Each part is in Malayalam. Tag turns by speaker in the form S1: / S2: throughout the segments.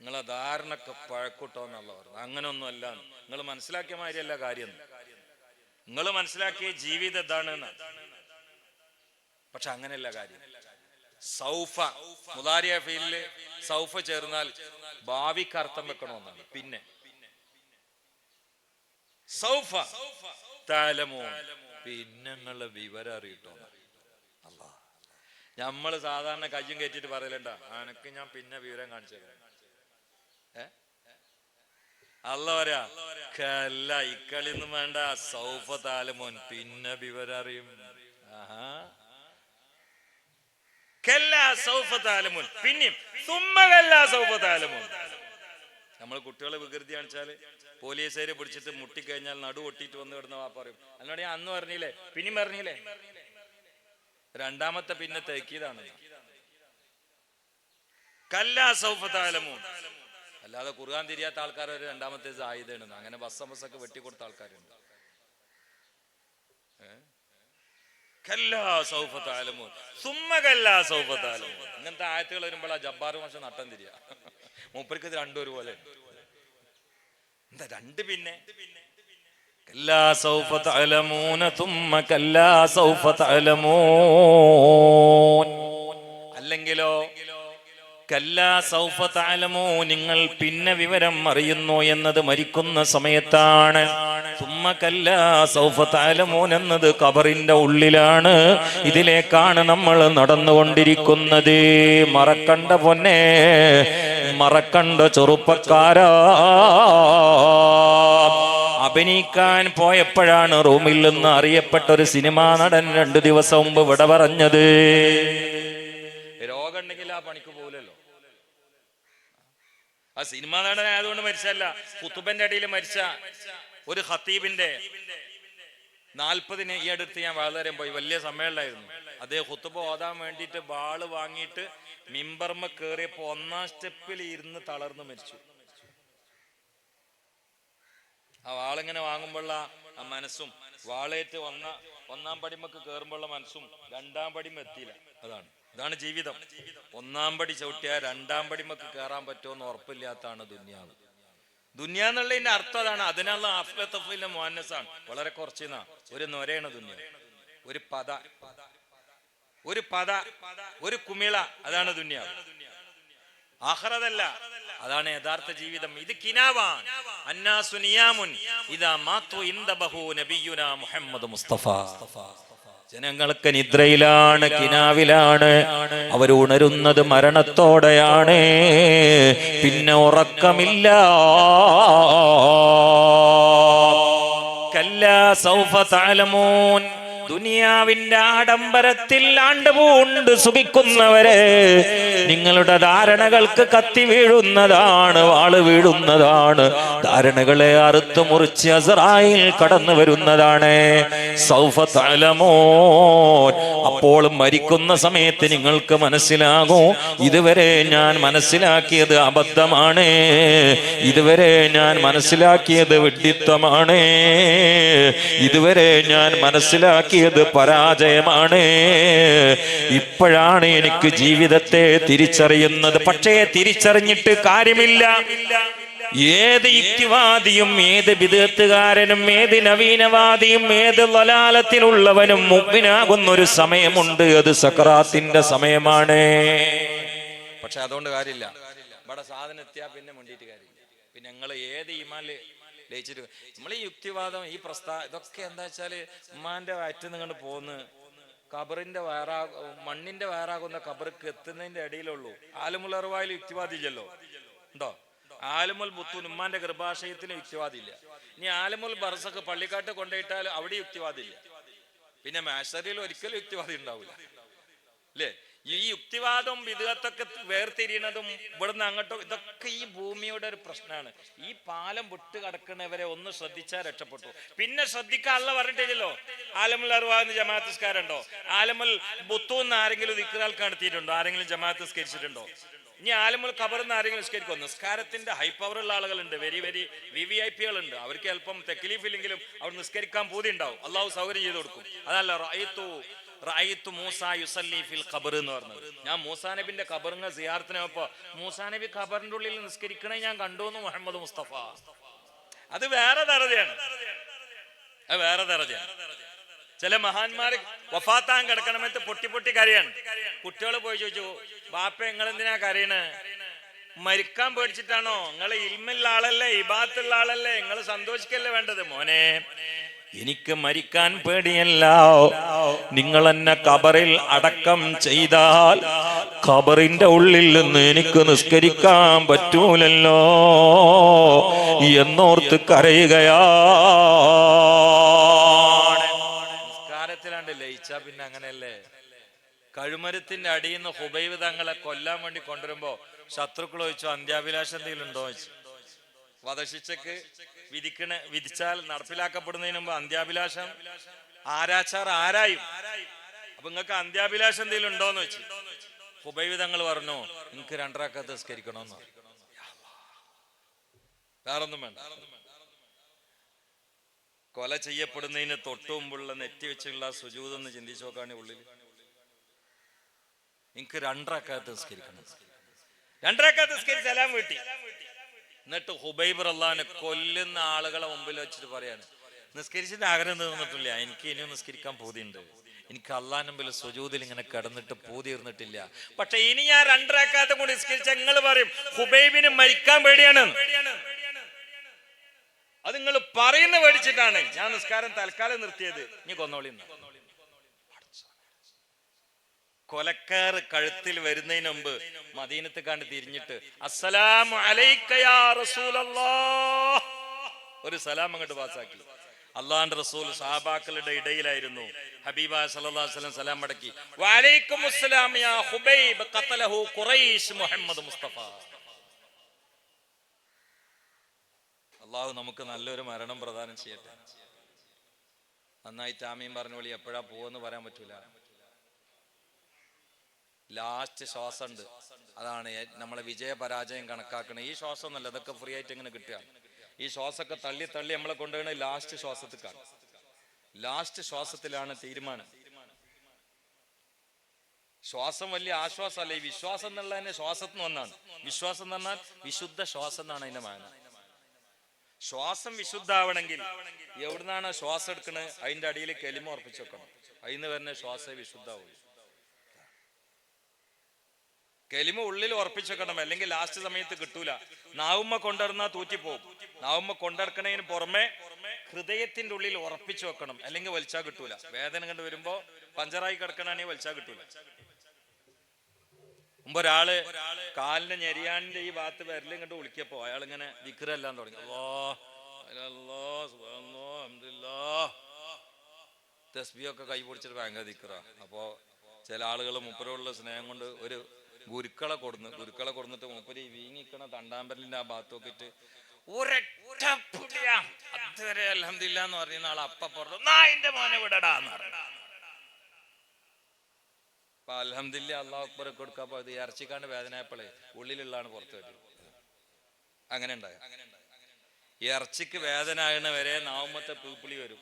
S1: നിങ്ങളെ ധാരണക്ക് പഴക്കൂട്ടോന്നുള്ള പറഞ്ഞു അങ്ങനെ അല്ല നിങ്ങൾ മനസ്സിലാക്കിയ മാതിരിയല്ല കാര്യം. നിങ്ങൾ മനസ്സിലാക്കിയ ജീവിതം എന്നാണ്. പക്ഷെ അങ്ങനെയല്ല കാര്യം. സൗഫ മുതാരിയ ഫീലിൽ സൗഫ ചേർന്നാൽ ഭാവിക്ക് അർത്ഥം വെക്കണമെന്നാണ്. പിന്നെ. സൗഫ താലമോ. പിന്നെ നിങ്ങളുടെ വിവരം അറിയിട്ടോ നമ്മൾ സാധാരണ കയ്യും കയറ്റിട്ട് പറയലണ്ട. അനക്ക് ഞാൻ പിന്നെ വിവരം കാണിച്ചു തരാം. അല്ല പറയാ കല്ല ഇക്കളിന്നും വേണ്ട. സൗഫ താലമോൻ പിന്നെ വിവരം അറിയും. ആഹാ. നമ്മൾ കുട്ടികളെ വികൃതി കാണിച്ചാൽ പോലീസുകാരെ പിടിച്ചിട്ട് മുട്ടിക്കഴിഞ്ഞാൽ നടു ഒട്ടിയിട്ട് വന്ന് കിടന്ന വാപ്പ പറയും. എന്നോട് ഞാൻ അന്ന് പറഞ്ഞില്ലേ പിന്നെയും പറഞ്ഞില്ലേ രണ്ടാമത്തെ പിന്നെ തേക്കിയതാണ് കല്ലാ സൗഫ താലമുൻ അല്ലാതെ കുറുകാൻ തിരിയാത്ത ആൾക്കാർ ഒരു രണ്ടാമത്തെ സായുധയാണ് അങ്ങനെ ബസ് ബസ്സൊക്കെ വെട്ടിക്കൊടുത്ത ആൾക്കാരുണ്ട്. ഇങ്ങനത്തെ ആയത്തുകൾ വരുമ്പോൾ ആ ജബ്ബാർ മാഷ നട്ടം തിരിയ. മൂപ്പർക്ക് ഇത് രണ്ടും ഒരുപോലെ എന്താ രണ്ട് പിന്നെ? കല്ലാ തുമ്മ അല്ലെങ്കിലോ കല്ലാ സൗഫ നിങ്ങൾ പിന്നെ വിവരം അറിയുന്നു എന്നത് മരിക്കുന്ന സമയത്താണ്. കല്ലാ സൗഫ എന്നത് കബറിന്റെ ഉള്ളിലാണ്. ഇതിലേക്കാണ് നമ്മൾ നടന്നുകൊണ്ടിരിക്കുന്നത്. മറക്കണ്ട പൊന്നെ മറക്കണ്ട ചെറുപ്പക്കാരാ. അഭിനയിക്കാൻ പോയപ്പോഴാണ് റൂമിൽ നിന്ന് അറിയപ്പെട്ട ഒരു സിനിമാ നടൻ രണ്ടു ദിവസം മുമ്പ് വിട പറഞ്ഞത്. രോഗം ഉണ്ടെങ്കിൽ ആ പണിക്ക് ആ സിനിമ നടൻ ആയതുകൊണ്ട് മരിച്ചല്ല കുത്തുബന്റെ അടിയിൽ മരിച്ച ഒരു ഹത്തീബിന്റെ നാൽപ്പതിന് ഈ അടുത്ത് ഞാൻ വളരെ പോയി. വലിയ സമ്മേളനമായിരുന്നു. അതേ ഹുത്തുബ ഓതാൻ വേണ്ടിയിട്ട് ബാൾ വാങ്ങിയിട്ട് മിമ്പർമ കയറിയപ്പോ ഒന്നാം സ്റ്റെപ്പിൽ ഇരുന്ന് തളർന്ന് മരിച്ചു. ആ വാളിങ്ങനെ വാങ്ങുമ്പോഴുള്ള ആ മനസ്സും വാളേറ്റ് ഒന്ന ഒന്നാം പടിമക്ക് കയറുമ്പോഴുള്ള മനസ്സും രണ്ടാം പടിമ എത്തിയില്ല. അതാണ്. ഇതാണ് ജീവിതം. ഒന്നാം പടി ചവിട്ടിയാൽ രണ്ടാം പടിമക്ക് കയറാൻ പറ്റുമോ എന്ന് ഉറപ്പില്ലാത്താണ് ദുന്യാവ് ദുന്യാന്നുള്ളതിന്റെ അർത്ഥം അതാണ്. അതിനുള്ള അഫ്ലത്തഫിലെ മോഹനസാണ് വളരെ കുറച്ചിന്നാ. ഒരു നൊരയാണ് ദുന്യ ഒരു പദ. ഒരു പദ. ഒരു കുമിള. അതാണ് ദുന്യാവ്. ആഹ്റതല്ല. അതാണ് യഥാർത്ഥ ജീവിതം. ഇത് കിനാവാൻ അന്നാസുനിയാമുൻ ഇതാ മാത്തു ഇന്ദബഹു നബിയുന മുഹമ്മദ് മുസ്തഫ. ജനങ്ങൾക്ക് നിദ്രയിലാണ് കിനാവിലാണ്. അവർ ഉണരുന്നത് മരണത്തോടെയാണ്. പിന്നെ ഉറക്കമില്ല. കല്ല സൗഫ താലമൂൻ ദുനിയാവിന്റെ ആഡംബരത്തിൽ ആണ്ടുപൂണ്ട് സുഖിക്കുന്നവരെ നിങ്ങളുടെ ധാരണകൾക്ക് കത്തി വീഴുന്നതാണ് വാൾ വീഴുന്നതാണ് ധാരണകളെ അറുത്തു മുറിച്ച് അസറായിൽ കടന്നു വരുന്നതാണ്. സൗഫതലമോ അപ്പോൾ മരിക്കുന്ന സമയത്ത് നിങ്ങൾക്ക് മനസ്സിലാകും ഇതുവരെ ഞാൻ മനസ്സിലാക്കിയത് അബദ്ധമാണ് ഇതുവരെ ഞാൻ മനസ്സിലാക്കിയത് വിഡ്ഢിത്തമാണ് ഇതുവരെ ഞാൻ മനസ്സിലാക്കിയത് പരാജയമാണ്. ഇപ്പോഴാണ് എനിക്ക് ജീവിതത്തെ തിരിച്ചറിയുന്നത്. പക്ഷേ തിരിച്ചറിഞ്ഞിട്ട് കാര്യമില്ല. ഏത് യുക്തിവാദിയും ഏത് വിദഗ്ധകാരനും ഏത് നവീനവാദിയും ഏത് ലലാലത്തിലുള്ളവനും മുമ്പിനാകുന്ന ഒരു സമയമുണ്ട്. അത് സക്രാത്തിന്റെ സമയമാണ്. പക്ഷെ അതുകൊണ്ട് കാര്യമില്ല. ഇവിടെ സാധനം എത്തിയാ പിന്നെ മുണ്ടിട്ട് കാര്യമില്ല. പിന്നെ ഞങ്ങൾ ഏത് ഈമാൽ ലയിച്ചിട്ട് നമ്മൾ ഈ യുക്തിവാദം ഈ പ്രസ്താ ഇതൊക്കെ എന്താ വെച്ചാൽ ഉമ്മാന്റെ വയറ്റിൽ നിന്ന് പോന്ന്. കബറിന്റെ വയറാ മണ്ണിന്റെ വയറാകുന്ന കബർക്ക് എത്തുന്നതിന്റെ ഇടയിലുള്ളൂ ആലുമുലറുവായിൽ യുക്തിവാദില്ലല്ലോ ഉണ്ടോ? ആലുമുൽ ബുത്തൂൻ ഉമ്മാന്റെ ഗർഭാശയത്തിന് യുക്തിവാദില്ല ഇനി ആലുമുൽ ബർസക്ക് പള്ളിക്കാട്ട് കൊണ്ടുപോയിട്ടാൽ അവിടെ യുക്തിവാദില്ല പിന്നെ മാഷറിയിൽ ഒരിക്കലും യുക്തിവാദി ഉണ്ടാവില്ല. അല്ലേ ഈ യുക്തിവാദവും വിധത്തൊക്കെ വേർതിരിയണതും ഇവിടുന്ന് അങ്ങോട്ടും ഇതൊക്കെ ഈ ഭൂമിയുടെ ഒരു പ്രശ്നമാണ്. ഈ പാലം വിട്ട് കടക്കുന്നവരെ ഒന്ന് ശ്രദ്ധിച്ചാൽ രക്ഷപ്പെട്ടു. പിന്നെ ശ്രദ്ധിക്കാനുള്ള പറഞ്ഞിട്ടില്ലല്ലോ. ആലമുൽ അറുവാന്ന് ജമാഅത്ത് നിസ്കാരമുണ്ടോ ആലമുൽ ബുത്തൂന്ന് ആരെങ്കിലും ദിക്റാൽ നടത്തിയിട്ടുണ്ടോ ആരെങ്കിലും ജമാഅത്ത് സ്കരിച്ചിട്ടുണ്ടോ ഇനി ആലമുൽ ഖബറിന്ന് ആരെങ്കിലും നിസ്കരിക്കും നിസ്കാരത്തിന്റെ ഹൈ പവർ ഉള്ള ആളുകളുണ്ട്. Very very V V I പികളുണ്ട് അവർക്ക് അല്പം തെക്കിലീഫ് ഇല്ലെങ്കിലും അവർ നിസ്കരിക്കാൻ പൂതി ഉണ്ടാവും അള്ളാഹു സൗകര്യം ചെയ്ത് കൊടുക്കും. അതല്ല റഅയ്തു മൂസ യുസല്ലി ഫിൽ ഖബർ എന്ന് പറഞ്ഞത്. ഞാൻ മൂസാ നബിന്റെ ഖബറിനെ സിയാറത്തിന് പോയപ്പോ മൂസാ നബി ഖബറിന്റെ ഉള്ളിൽ നിസ്കരിക്കണേ ഞാൻ കണ്ടു എന്ന് മുഹമ്മദ് മുസ്തഫ. അത് വേറെ ദറജയാണ് അത് വേറെ ദറജയാണ് ചില മഹാന്മാര് വഫാത്താൻ കിടക്കണമെന്ന് പൊട്ടി പൊട്ടി കരയാണ്. കുട്ടികൾ പോയി ചോദിച്ചു ബാപ്പ നിങ്ങൾ എന്തിനാ കരയണ്? മരിക്കാൻ പേടിച്ചിട്ടാണോ? നിങ്ങൾ ഇൽമുള്ള ആളല്ലേ ഇബാത്തുള്ള ആളല്ലേ നിങ്ങൾ സന്തോഷിക്കല്ലേ വേണ്ടത്? മോനെ എനിക്ക് മരിക്കാൻ പേടിയല്ല. നിങ്ങൾ എന്നെ കബറിൽ അടക്കം ചെയ്താൽ കബറിന്റെ ഉള്ളിൽ നിന്ന് എനിക്ക് നിസ്കരിക്കാൻ പറ്റൂലല്ലോ എന്നോർത്ത് കരയുകയാണ് നിസ്കാരത്തിലാണ്ട് ലയിച്ച പിന്നെ അങ്ങനെയല്ലേ? കഴുമരത്തിന്റെ അടിയിൽ നിന്ന് ഹുബൈബ് തങ്ങളെ കൊല്ലാൻ വേണ്ടി കൊണ്ടുവരുമ്പോ ശത്രുക്കൾ ചോദിച്ചോ അന്ത്യാഭിലാഷം എന്തെങ്കിലും ഉണ്ടോ? ചോദിച്ചു. വധശിക്ഷക്ക് വിധിക്കണ വിധിച്ചാൽ നടപ്പിലാക്കപ്പെടുന്നതിന് മുമ്പ് അന്ത്യാഭിലാഷം. ആരാച്ചാർ ആരായും? അപ്പൊ നിങ്ങൾക്ക് അന്ത്യാഭിലാഷം എന്തെങ്കിലും ഉണ്ടോന്ന് വെച്ചു. ഹുബൈബ് പറഞ്ഞു നിങ്ങൾക്ക് രണ്ടരാക്കത്ത് നിസ്കരിക്കണമെന്ന്. വേറൊന്നും വേണ്ട. കൊല ചെയ്യപ്പെടുന്നതിന് തൊട്ടുമുമ്പുള്ള നെറ്റി വെച്ചുള്ള സുജൂതെന്ന് ചിന്തിച്ചു നോക്കാണ് ഉള്ളിൽ എനിക്ക് രണ്ടരക്കാലത്ത് നിസ്കരിക്കണം. രണ്ടരക്കാലത്ത് നിസ്കരിച്ച് എല്ലാം വീട്ടി. എന്നിട്ട് ഹുബൈബ് റല്ലാനെ കൊല്ലുന്ന ആളുകളെ മുമ്പിൽ വെച്ചിട്ട് പറയാണ്. നിസ്കരിച്ചിട്ട് ആഗ്രഹം തീർന്നിട്ടില്ല എനിക്ക് ഇനിയും നിസ്കരിക്കാൻ പൂതിയുണ്ട്. എനിക്ക് അള്ളാഹിന് മുമ്പിൽ സുജൂതിൽ ഇങ്ങനെ കിടന്നിട്ട് പൂതി തീർന്നിട്ടില്ല. പക്ഷെ ഇനി ഞാൻ രണ്ടരക്കാലത്ത് കൂടി നിസ്കരിച്ച നിങ്ങൾ പറയും ഹുബൈബിന് മരിക്കാൻ പേടിയാണ്. അത് നിങ്ങൾ പറയുന്ന പേടിച്ചിട്ടാണ് ഞാൻ നിസ്കാരം തൽക്കാലം നിർത്തിയത്. ഇനി കൊന്നോളി. കൊലക്കാർ കഴുത്തിൽ വരുന്നതിന് മുമ്പ് മദീനത്ത് കണ്ട് തിരിഞ്ഞിട്ട് റസൂലല്ലാഹ്. ഒരു സലാം അങ്ങോട്ട് പാസാക്കി അള്ളാന്റെ റസൂൽ സഹാബാക്കളുടെ ഇടയിലായിരുന്നു. ഹബീബ വസല്ലം സലാം മടക്കി അസ്സലാം മുഹമ്മദ് മുസ്തഫ. അള്ളാഹു നമുക്ക് നല്ലൊരു മരണം പ്രദാനം ചെയ്യട്ടെ. നന്നായി താമീം പറഞ്ഞ വിളി എപ്പോഴാ പോവെന്ന് പറയാൻ പറ്റൂല. ലാസ്റ്റ് ശ്വാസം ഉണ്ട് അതാണ് നമ്മളെ വിജയ പരാജയം കണക്കാക്കണത്. ഈ ശ്വാസം ഒന്നല്ല ഇതൊക്കെ ഫ്രീ ആയിട്ട് ഇങ്ങനെ കിട്ടുക. ഈ ശ്വാസമൊക്കെ തള്ളി തള്ളി നമ്മളെ കൊണ്ടുപോകണ ലാസ്റ്റ് ശ്വാസത്തിക്കാണ്. ലാസ്റ്റ് ശ്വാസത്തിലാണ് തീരുമാനം. ശ്വാസം വലിയ ആശ്വാസമല്ല. ഈ വിശ്വാസം എന്നുള്ളതിന്റെ ശ്വാസത്തിന് ഒന്നാണ്. വിശ്വാസം എന്ന് പറഞ്ഞാൽ വിശുദ്ധ ശ്വാസം എന്നാണ് അതിന്റെ മാന. ശ്വാസം വിശുദ്ധാവണമെങ്കിൽ എവിടുന്നാണ് ശ്വാസം എടുക്കണത്? അതിന്റെ അടിയിൽ കെലിമ ഉറപ്പിച്ചു വെക്കണം. അതിന് വരുന്ന ശ്വാസം വിശുദ്ധാവുള്ളൂ കെലിമ ഉള്ളിൽ ഉറപ്പിച്ചു വെക്കണം അല്ലെങ്കിൽ ലാസ്റ്റ് സമയത്ത് കിട്ടൂല. നാവുമ്മ കൊണ്ടിരുന്നാ തൂറ്റിപ്പോവും. നാവുമ്മ കൊണ്ടിറക്കണതിന് പുറമെ ഹൃദയത്തിന്റെ ഉള്ളിൽ ഉറപ്പിച്ചു വെക്കണം. അല്ലെങ്കിൽ വലിച്ചാ കിട്ടൂല. വേദന കണ്ട് വരുമ്പോ പഞ്ചറായി കിടക്കണമെങ്കിൽ വലിച്ചാ കിട്ടൂല. മുമ്പ് ഒരാൾ കാലിന്റെ ഞെരിയാണിന്റെ ഈ ഭാഗത്ത് വിരലും കണ്ട് വിളിക്കപ്പോ അയാൾ ഇങ്ങനെ വിക്രെല്ലാം തുടങ്ങി. തസ്ബിയൊക്കെ കൈ പിടിച്ചിട്ട് ഭയങ്കര ദിക്കറ അപ്പോ ചില ആളുകൾ മുപ്പരോടുള്ള സ്നേഹം കൊണ്ട് ഒരു ഗുരുക്കളെ കൊടുന്ന് ഗുരുക്കളെ കൊടുന്നിട്ട് മൂപ്പര് വീങ്ങിക്കണ തണ്ടാമ്പരലിന്റെ ആ ഭാഗത്തൊക്കെ ഇട്ട് ഒരൊറ്റ അതുവരെ അലഹമില്ല എന്ന് പറയുന്ന ആൾ അപ്പ പുറത്തു നായിന്റെ മോനെ വിടടാന്ന് അപ്പൊ അലഹമില്ല അള്ളാഹു അക്ബർ കൊടുക്കാൻ ഇറച്ചിക്കാണ്ട് വേദനയപ്പോഴേ ഉള്ളിലുള്ളതാണ് പുറത്തു വരും അങ്ങനെ ഉണ്ടായ? ഇറച്ചിക്ക് വേദന ആകുന്ന വരെ പൂപ്പിളി വരും.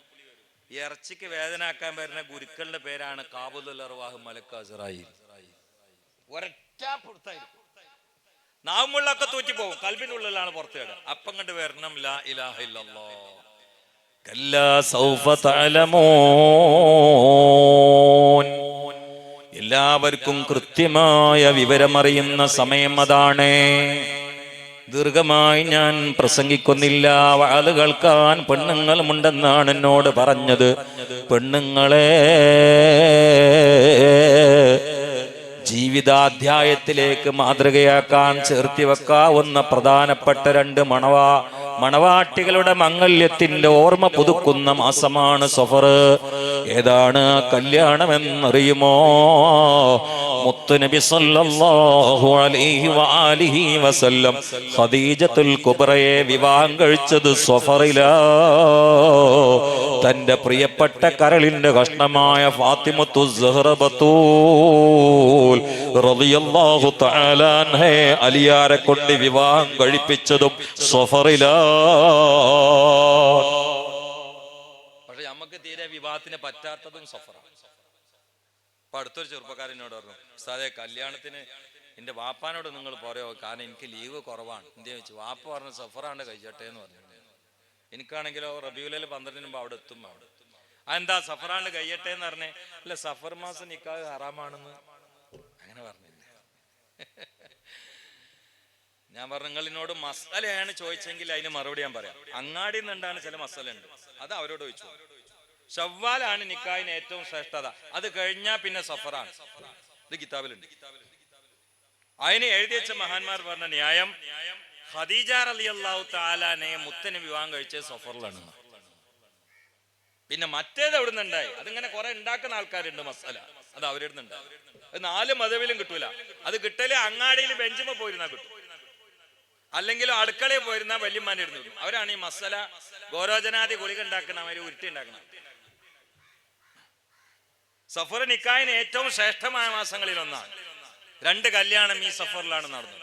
S1: ഇറച്ചിക്ക് വേദന ആക്കാൻ വരുന്ന ഗുരുക്കളുടെ പേരാണ് കാബുൽ അർവാഹ് മലക്കാസറായി ഒരൊറ്റ നാവുമുള്ളൊക്കെ തൂറ്റി പോകും. ഉള്ളിലാണ് പുറത്തു കേട് അപ്പം കണ്ട് വരണം. ലാ ഇലാഹ എല്ലാവർക്കും കൃത്യമായ വിവരമറിയുന്ന സമയം അതാണ്. ദീർഘമായി ഞാൻ പ്രസംഗിക്കുന്നില്ല. വാത് കേൾക്കാൻ പെണ്ണുങ്ങളുമുണ്ടെന്നാണ് എന്നോട് പറഞ്ഞത്. പെണ്ണുങ്ങളെ ജീവിതാധ്യായത്തിലേക്ക് മാതൃകയാക്കാൻ ചേർത്തി വെക്കാവുന്ന പ്രധാനപ്പെട്ട രണ്ട് മണവാ മണവാട്ടികളുടെ മംഗല്യത്തിന്റെ ഓർമ്മ പുതുക്കുന്ന മാസമാണ് സഫർ ഏതാണ് കല്യാണം കല്യാണമെന്നറിയുമോ മുത്തുനബി സല്ലല്ലാഹു അലൈഹി വസല്ലം ഖദീജത്തുൽ കുബ്രയെ വിവാഹം കഴിച്ചത് സഫറിലാ. തന്റെ പ്രിയപ്പെട്ട കരളിന്റെ കഷ്ണമായ ഫാത്തിമത്തു അലിയാരെ കൊണ്ട് വിവാഹം കഴിപ്പിച്ചതും പക്ഷെ നമുക്ക് തീരെ വിവാഹത്തിന് പറ്റാത്തതും അപ്പൊ അടുത്തൊരു ചെറുപ്പക്കാരനോട് പറഞ്ഞു സാറേ കല്യാണത്തിന് എന്റെ വാപ്പാനോട് നിങ്ങൾ പറയോ? കാരണം എനിക്ക് ലീവ് കുറവാണ്. എന്ത് ചോദിച്ചു വാപ്പ പറഞ്ഞ സഫറാണ് കഴിച്ചോട്ടെ എന്ന് പറഞ്ഞു. എനിക്കാണെങ്കിലോ റബിയുലയിൽ പന്ത്രണ്ടിന് മുമ്പ് അവിടെ എത്തും അവിടെ. എന്താ സഫറാണ് കയ്യട്ടെ എന്ന് പറഞ്ഞേ? അല്ല സഫർ മാസം നിക്കാഹ് ഹറാമാണെന്ന്. അങ്ങനെ പറഞ്ഞില്ല. ഞാൻ പറഞ്ഞു നിങ്ങൾ എന്നോട് മസാലയാണ് ചോദിച്ചെങ്കിൽ അതിന് മറുപടി ഞാൻ പറയാം. അങ്ങാടി നിന്നുണ്ടാണ് ചില മസാല ഉണ്ട് അത് അവരോട് ചോദിച്ചു. ഷവ്വാലാണ് നിക്കാഹിന് ഏറ്റവും ശ്രേഷ്ഠത. അത് കഴിഞ്ഞാ പിന്നെ സഫറാണ്. ഇത് കിതാബിലുണ്ട്. അതിന് എഴുതി വെച്ച മഹാന്മാർ പറഞ്ഞ ന്യായം ഖദീജ അലി അള്ളാഹു താലാനെ മുത്തന് വിവാഹം കഴിച്ചത് സഫറിലാണ്. പിന്നെ മറ്റേത് എവിടെ നിന്നുണ്ടായി അതിങ്ങനെ കുറെ ഉണ്ടാക്കുന്ന ആൾക്കാരുണ്ട് മസാല. അത് അവരുടെ അത് നാല് മതവിലും കിട്ടൂല. അത് കിട്ടലേ അങ്ങാടിയിൽ ബെഞ്ചിമ പോയിരുന്നാ കിട്ടും. അല്ലെങ്കിലും അടുക്കളയിൽ പോയിരുന്ന വല്യമ്മാന്റെ ഇരുന്ന് കിട്ടും. അവരാണ് ഈ മസാല ഗോരോജനാദി ഗുളിക ഉണ്ടാക്കുന്ന അവർ ഉരുട്ടി ഉണ്ടാക്കണം സഫർ നിക്കായിന് ഏറ്റവും ശ്രേഷ്ഠമായ മാസങ്ങളിൽ ഒന്നാണ്. രണ്ട് കല്യാണം ഈ സഫറിലാണ് നടന്നത്.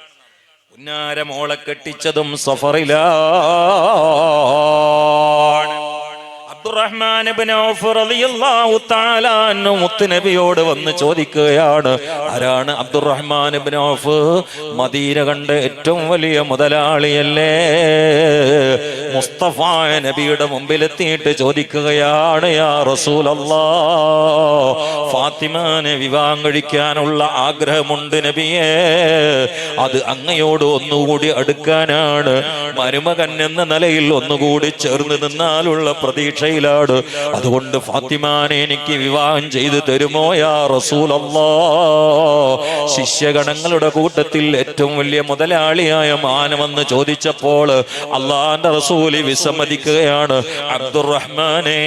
S1: ഉന്നാര മോളെ കെട്ടിച്ചതും സഫറിലാണ് അബ്ദുറഹ്മാൻ മുത്തുനബിയോട് വന്ന് ചോദിക്കുകയാണ് ആരാണ് അബ്ദുറഹ്മാൻ ഔഫ് മദീന കണ്ട ഏറ്റവും വലിയ മുതലാളിയല്ലേ? മുസ്തഫ നബിയുടെ മുമ്പിലെത്തിയിട്ട് ചോദിക്കുകയാണ് യാ ഫാത്തിമാനെ വിവാഹം കഴിക്കാനുള്ള ആഗ്രഹമുണ്ട് നബിയേ. അത് അങ്ങയോട് ഒന്നുകൂടി അടുക്കാനാണ്. മരുമകൻ എന്ന നിലയിൽ ഒന്നുകൂടി ചേർന്ന് നിന്നാലുള്ള പ്രതീക്ഷയിലാണ്. അതുകൊണ്ട് ഫാത്തിമാനെ എനിക്ക് വിവാഹം ചെയ്തു തരുമോ യാ റസൂലല്ലാ? ശിഷ്യഗണങ്ങളുടെ കൂട്ടത്തിൽ ഏറ്റവും വലിയ മുതലാളിയായ മാനമെന്ന് ചോദിച്ചപ്പോൾ അള്ളാന്റെ റസൂൽ വിസമ്മതിക്കുകയാണ്. അബ്ദുറഹ്മാനെ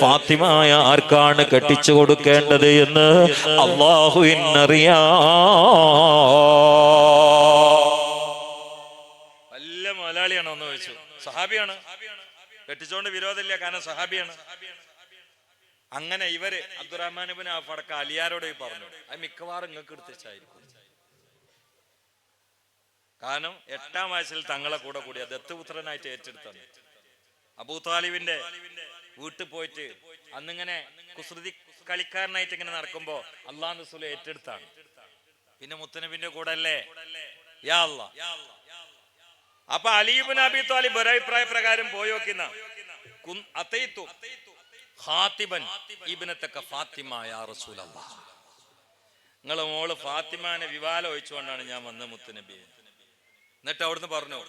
S1: ഫാത്തിമായ ആർക്കാണ് കെട്ടിച്ചു കൊടുക്കേണ്ടത് എന്ന് അള്ളാഹുവിനറിയാ വല്ല മുതലാളിയാണോ എന്ന് ചോദിച്ചു. സഹാബിയാണ്. കെട്ടിച്ചോണ്ട് വിരോധമില്ല കാരണം സഹാബിയാണ്. അങ്ങനെ ഇവർ അബ്ദുറഹ്മാൻ ഔഫ് അടക്കം അലിയാരോട് പറഞ്ഞു. അത് മിക്കവാറും നിങ്ങൾക്ക് എടുത്തിച്ചായിരിക്കും കാരണം എട്ടാം വയസ്സിൽ തങ്ങളെ കൂടെ കൂടിയ ദത്തുപുത്രനായിട്ട് ഏറ്റെടുത്താണ്. അബൂ താലിബിന്റെ വീട്ടിൽ പോയിട്ട് അന്നിങ്ങനെ കുസൃതി കളിക്കാരനായിട്ട് ഇങ്ങനെ നടക്കുമ്പോ അള്ളാഹ് റസൂൽ ഏറ്റെടുത്താണ്. പിന്നെ മുത്തനബിന്റെ കൂടെ അല്ലേ? അപ്പൊ അലീബിൻ അബി താലിബ് ഒരഭിപ്രായ പ്രകാരം പോയോക്കുന്ന ഫാത്തിമ യാ റസൂലല്ലാ. നിങ്ങളെ മോൾ ഫാത്തിമാനെ വിവാലം ഒഴിച്ചുകൊണ്ടാണ് ഞാൻ വന്ന മുത്തുനബി എന്നിട്ട് അവിടുന്ന് പറഞ്ഞു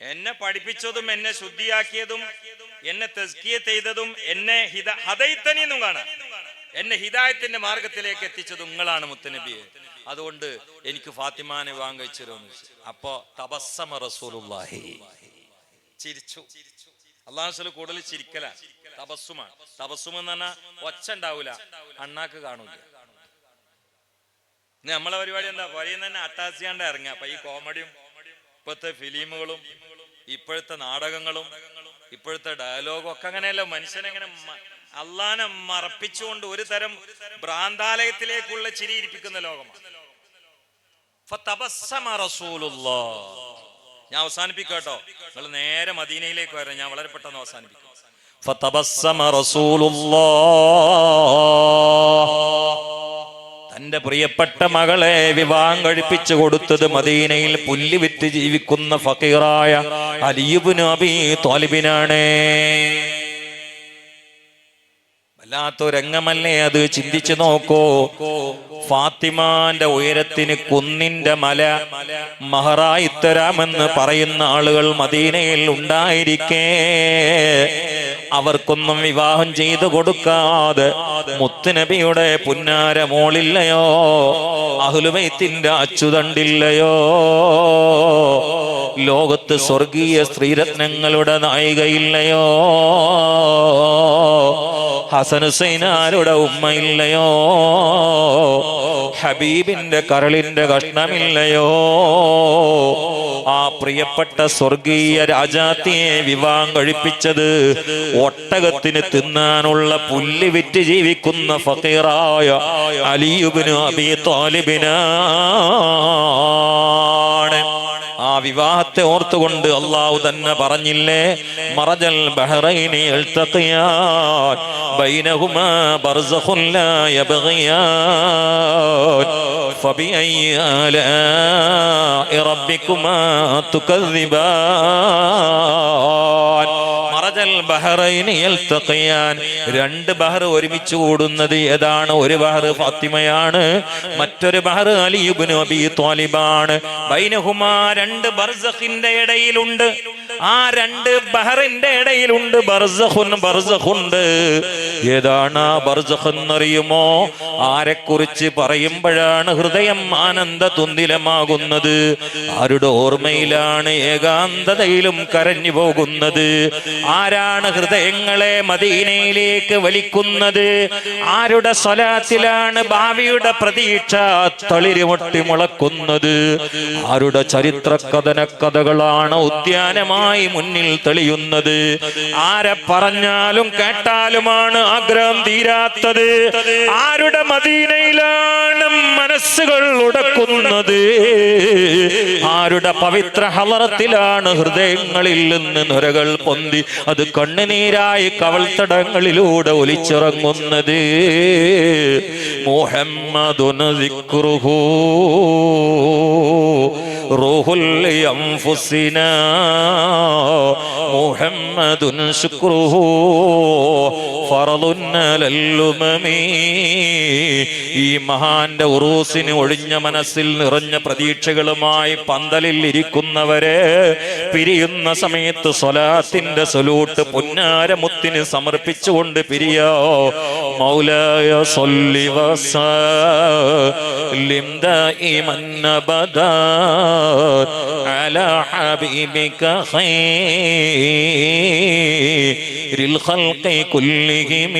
S1: എന്നെ പഠിപ്പിച്ചതും എന്നെ ശുദ്ധിയാക്കിയതും എന്നെ തെസ്കിയ ചെയ്തതും എന്നെ ഹിത ഹദൈത്തനി എന്നും കാണാം. എന്നെ ഹിദായത്തിന്റെ മാർഗത്തിലേക്ക് എത്തിച്ചത് നിങ്ങളാണ് മുത്തനബിയെ. അതുകൊണ്ട് എനിക്ക് ഫാത്തിമാനെ വിവാഹം കഴിച്ചിരുന്നു അപ്പോ തബസ്സമ റസൂലുള്ളാഹി. ചിരിച്ചു. അള്ളാഹു കൂടുതൽ ചിരിക്കല. തപസ്സുമാണ്. തപസ്സും എന്ന് പറഞ്ഞാൽ ഒച്ച ഉണ്ടാവൂല. അണ്ണാക്ക് കാണൂല നമ്മളെ പരിപാടി എന്താ? പുറയിൽ തന്നെ അട്ടാസിയാണ്ട് ഇറങ്ങുക. അപ്പൊ ഈ കോമഡിയും ഇപ്പോഴത്തെ ഫിലിമുകളും ഇപ്പോഴത്തെ നാടകങ്ങളും ഇപ്പോഴത്തെ ഡയലോഗും ഒക്കെ അങ്ങനെയല്ല. മനുഷ്യനെങ്ങനെ അള്ളാനെ മറപ്പിച്ചുകൊണ്ട് ഒരു തരം ഭ്രാന്താലയത്തിലേക്കുള്ള ചിരി ഇരിപ്പിക്കുന്ന ലോകമാണ്. ഞാൻ അവസാനിപ്പിക്കട്ടോ നിങ്ങൾ നേരെ മദീനയിലേക്ക് വരാം ഞാൻ വളരെ പെട്ടെന്ന് അവസാനിപ്പിക്കും. ഫതബസ്സമ الله. തന്റെ പ്രിയപ്പെട്ട മകളെ വിവാഹം കഴിപ്പിച്ചു കൊടുത്തത് മദീനയിൽ പുല്ല് വിറ്റ് ജീവിക്കുന്ന ഫക്കീറായ അലിയുബ്നു അബി തോലിബിനാണ് വല്ലാത്തൊരംഗമല്ലേ അത്? ചിന്തിച്ചു നോക്കോ. ഫാത്തിമാന്റെ ഉയരത്തിന് കുന്നിന്റെ മല മഹറായി തരാമെന്ന് പറയുന്ന ആളുകൾ മദീനയിൽ ഉണ്ടായിരിക്കേ. അവർക്കൊന്നും വിവാഹം ചെയ്തു കൊടുക്കാതെ മുത്തുനബിയുടെ പുന്നാര മോളില്ലയോ? അഹുലുബൈത്തിന്റെ അച്ചുതണ്ടില്ലയോ? ലോകത്ത് സ്വർഗീയ സ്ത്രീരത്നങ്ങളുടെ നായികയില്ലയോ? ഹസൻ ഹുസൈനാരുടെ ഉമ്മയില്ലയോ? ഹബീബിന്റെ കരളിന്റെ കഷ്ണമില്ലയോ? ആ പ്രിയപ്പെട്ട സ്വർഗീയ രാജാത്തിയെ വിവാഹം കഴിപ്പിച്ചത് ഒട്ടകത്തിന് തിന്നാനുള്ള പുല്ല് വിറ്റ് ജീവിക്കുന്ന ഫക്കീറായ അലിയുബിനു അബി താലിബിനാണ്. വിവാഹത്തെ ഓർത്തുകൊണ്ട് അള്ളാഹു തന്നെ പറഞ്ഞില്ലേ മറജൽ ബഹ്റൈനി റബ്ബികുമാ രണ്ട് ബഹർ ഒരുമിച്ച് കൂടുന്നത് ഏതാണ്? ഒരു ബഹർ ഫാത്തിമയാണ് മറ്റൊരു ബഹർ അലി ഇബ്നു അബി ബൈനഹുമാ രണ്ട് ബർസഖിന്റെ ഇടയിലുണ്ട്. ആ രണ്ട് ബഹറിന്റെ ഇടയിലുണ്ട്. ഏതാണ് ആ ബർസഖ് എന്നറിയുമോ? ആരെക്കുറിച്ച് പറയുമ്പോഴാണ് ഹൃദയം ആനന്ദ തുന്തിലമാകുന്നത് ആരുടെ ഓർമ്മയിലാണ് ഏകാന്തതയിലും കരഞ്ഞു പോകുന്നത്? ആരാണ് ഹൃദയങ്ങളെ മദീനയിലേക്ക് വലിക്കുന്നത്? ആരുടെ സ്വലാത്തിലാണ് ഭാവിയുടെ പ്രതീക്ഷ തളിരുമൊട്ടി മുളക്കുന്നത്? ആരുടെ ചരിത്ര കഥന കഥകളാണ് ഉദ്യാനമായി മുന്നിൽ തെളിയുന്നത്. ആരെ പറഞ്ഞാലും കേട്ടാലുമാണ് ആഗ്രഹം തീരാത്തത്. ആരുടെ മദീനയിലാണ് മനസ്സുകൾ ഉടക്കുന്നത് ആരുടെ പവിത്ര ഹലറത്തിലാണ് ഹൃദയങ്ങളിൽ നിന്ന് നുരകൾ പൊന്തി അത് കണ്ണുനീരായി കവൾത്തടങ്ങളിലൂടെ ഒലിച്ചിറങ്ങുന്നത്. അൻഫുസിനാ മുഹമ്മദുൻ ഈ മഹാന്റെ ഉറൂസിന് ഒഴിഞ്ഞ മനസ്സിൽ നിറഞ്ഞ പ്രതീക്ഷകളുമായി പന്തലിൽ ഇരിക്കുന്നവരെ പിരിയുന്ന സമയത്ത് സ്വലാത്തിന്റെ സൊലൂട്ട് പൊന്നാരമുത്തിന് സമർപ്പിച്ചുകൊണ്ട് പിരിയോ മൗലായ സൊല്ലി വസല്ലിം ദായിമൻ അബദാ على حبيبك خير الخلق كلهم